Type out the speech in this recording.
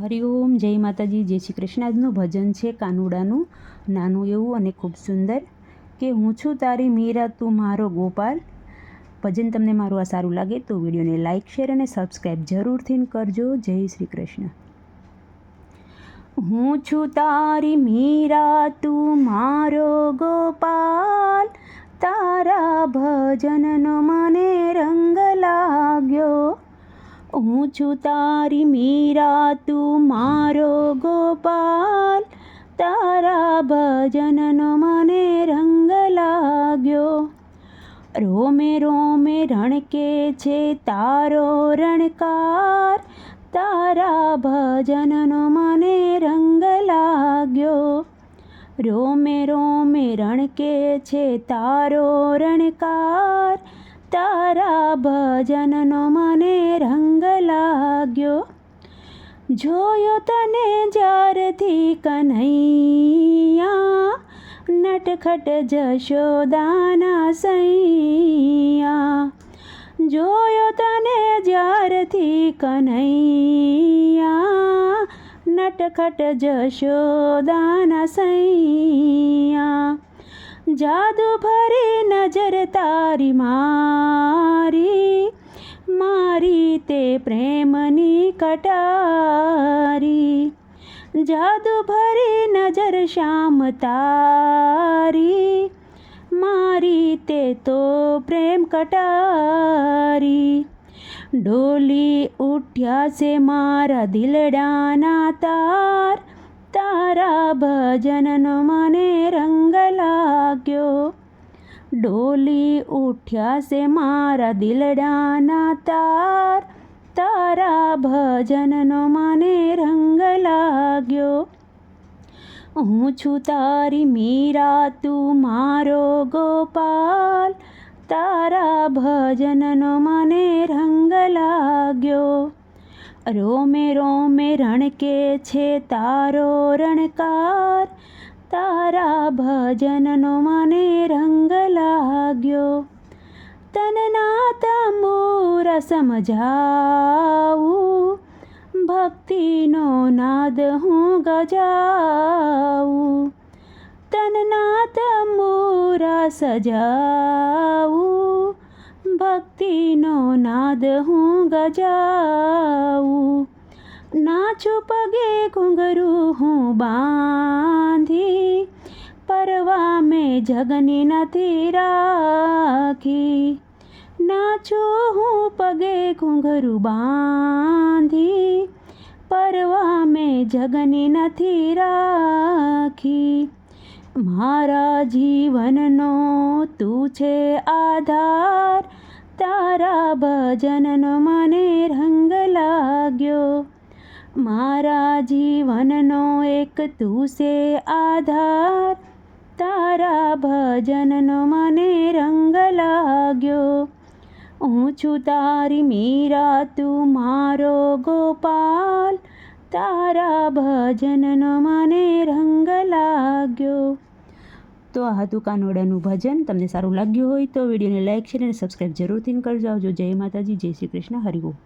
હરિઓમ, જય માતાજી, જય શ્રી કૃષ્ણ. આજનું ભજન છે કાનુડાનું, નાનું એવું અને ખૂબ સુંદર. કે હું છું તારી મીરા, તું મારો ગોપાલ. ભજન તમને મારું આ સારું લાગે તો વિડીયોને લાઇક શેર અને સબસ્ક્રાઈબ જરૂરથી કરજો. જય શ્રી કૃષ્ણ. હું છું તારી મીરા, તું મારો ગોપાલ. તારા ભજનનો હું છું તારી મીરા તું મારો ગોપાલ. તારા ભજનનો મને રંગ લાગ્યો. રોમે રોમે રણકે છે તારો રણકાર. તારા ભજનનો મને રંગ લાગ્યો. રોમે રોમે રણકે છે તારો રણકાર. તારા ભજનનો મને રંગ લાગ્યો. જોયો તને જ્યારથી કનૈયા, નટખટ જશોદાના સૈયા. જોયો તને જ્યારથી કનૈયા, નટખટ જશોદાના સૈયા. જાદુ ભરે નજર તારી મારી મારી તે પ્રેમની કટારી. જાદુ ભરે નજર શ્યામ તારી, મારી તે તો પ્રેમ કટારી. ડોલી ઉઠ્યા છે મારા દિલડાના તાર તારા ભજનનો મને રંગ લાગ્યો ડોલી ઉઠ્યા છે મારા દિલડાના તાર તારા ભજનનો મને રંગ લાગ્યો હું છું તારી મીરા તું મારો ગોપાલ તારા ભજનનો મને રંગ લાગ્યો રોમે રોમે રણકે છે તારો રણકાર? તારા ભજનનો મને રંગ લાગ્યો. તનના તંબુર સમજાવું. ભક્તિનો નાદ હું ગજાવું. તનના તંબુરા સજાવું. ભક્તિનો નાદ હું ગજાવું. નાચું પગે ઘૂંઘરું હું બાંધી. પરવા મેં જગની નથી રાખી. નાચું હું પગે ઘૂંઘરું બાંધી. પરવા મેં જગની નથી રાખી. મારા જીવનનો તું છે આધાર. તારા ભજનનો મને રંગ લાગ્યો. મારા જીવનનો એક તું છે આધાર. તારા ભજનનો મને રંગ લાગ્યો. હું છું તારી મીરા, તું મારો ગોપાલ. તારા ભજનનો મને રંગ લાગ્યો. તો આ હતું કાનોડાનું ભજન. તમને સારું લાગ્યું હોય તો વિડીયોને લાઇક શેર અને સબસ્ક્રાઈબ જરૂરથી કરજો. આવજો. જય માતાજી. જય શ્રી કૃષ્ણ. હરિઓમ